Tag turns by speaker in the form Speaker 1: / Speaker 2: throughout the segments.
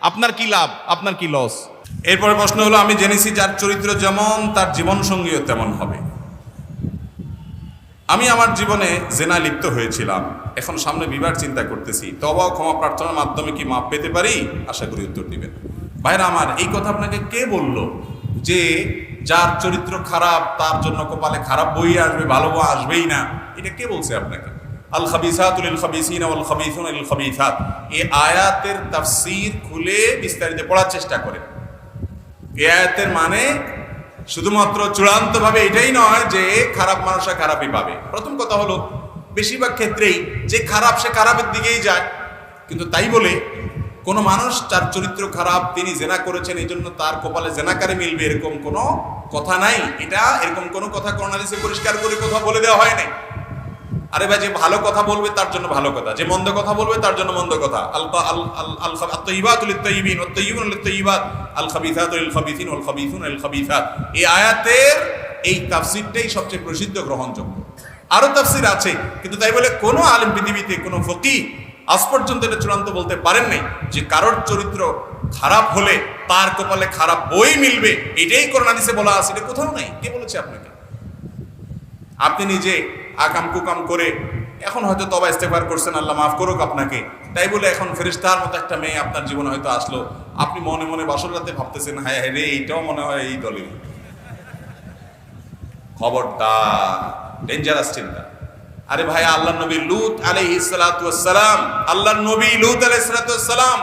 Speaker 1: আপনার কি লাভ? আপনার কি লস
Speaker 2: এরপরে প্রশ্ন হলো, আমি জেনেছি যার চরিত্র যেমন, তার জীবন সঙ্গীও তেমন হবে। আমি আমার জীবনে জেনা লিপ্ত হয়েছিলাম। এখন সামনে বিবার চিন্তা করতেছি, তবা ক্ষমা প্রার্থনার মাধ্যমে কি মাপ পেতে পারি? আশা করি উত্তর দিবেন। ভাইরা আমার, এই কথা আপনাকে কে বলল? যে যার চরিত্র খারাপ, তার জন্য কপালে খারাপ বই আসবে, ভালো বই আসবেই না। এটা কে বলছে আপনাকে? আল খাবিসাতুল খাবিসিন আল খাবিসুন আল খাবিসাত। এই আয়াতের তাফসীর খুলে বিস্তারিত পড়ার চেষ্টা করেন। এই আয়াতের মানে শুধুমাত্র চূড়ান্তভাবে এটাই নয় যে খারাপ মানুষরা খারাপই পাবে। প্রথম কথা হলো, বেশিরভাগ ক্ষেত্রেই যে খারাপ সে খারাপের দিকেই যায়। কিন্তু তাই বলে, কোনো মানুষ তার চরিত্র খারাপ, তিনি জেনা করেছেন এই জন্য তার কপালে জেনাকারে মিলবে এরকম কোনো কথা নাই। এটা এরকম কোনো কথা করোনালিসে পরিষ্কার করে কথা বলে দেওয়া হয় নাই। আরে ভাই, যে ভালো কথা বলবে তার জন্য ভালো কথা, যে মন্দ কথা বলবে তার জন্য মন্দ কথা। আল আল এই আয়াতের এই তাফসীরটাই সবচেয়ে প্রসিদ্ধ গ্রহণযোগ্য। আরও তাফসীর আছে, কিন্তু তাই বলে কোনো আলেম পৃথিবীতে, কোনো ফকিহ আজ পর্যন্ত এটা চূড়ান্ত বলতে পারেন নাই যে কারোর চরিত্র খারাপ হলে তার কপালে খারাপ বই মিলবে। এটাই করোনা দিছে বলা আছে, এটা কোথাও নাই, কে বলেছে আপনাকে? আপনি নিজে আকাম কুকাম করে এখন হয়তো তবা ইস্তেফার করছেন, আল্লাহ মাফ করুক আপনাকে। তাই বলে এখন ফেরিস্তার মতো একটা মেয়ে আপনার জীবনে হয়তো আসলো। আপনি মনে মনে বাসর রাতে ভাবতেছেন, হায় হায় রে, এইটাও মনে হয় এই দলে। খবরদার ডেঞ্জারাস চিন্তা। আরে ভাই আল্লাহ নবী লুত আলাইহি সালাম আল্লাহ নবী লুত আলাইহি সালাম,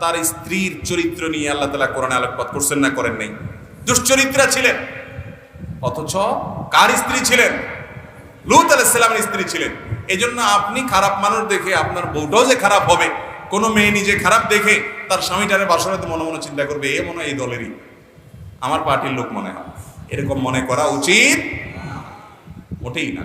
Speaker 2: তার স্ত্রীর চরিত্র নিয়ে আল্লাহ তাআলা কোরআনে আলোকপাত করছেন না করেন নাই। দুশ্চরিত্রা ছিলেন, অথচ কার স্ত্রী ছিলেন? লুত আলাইসাল্লামের স্ত্রী ছিলেন। এই জন্য আপনি খারাপ মানুষ দেখে আপনার বউটাও যে খারাপ হবে, কোনো মেয়ে নিজে খারাপ দেখে তার স্বামীটারে বাসরাতে মনে মনে চিন্তা করবে, এ মনে হয় এই দলেরই। আমার পার্টির লোক মনে হয়। এরকম মনে করা উচিত? মোটেই না।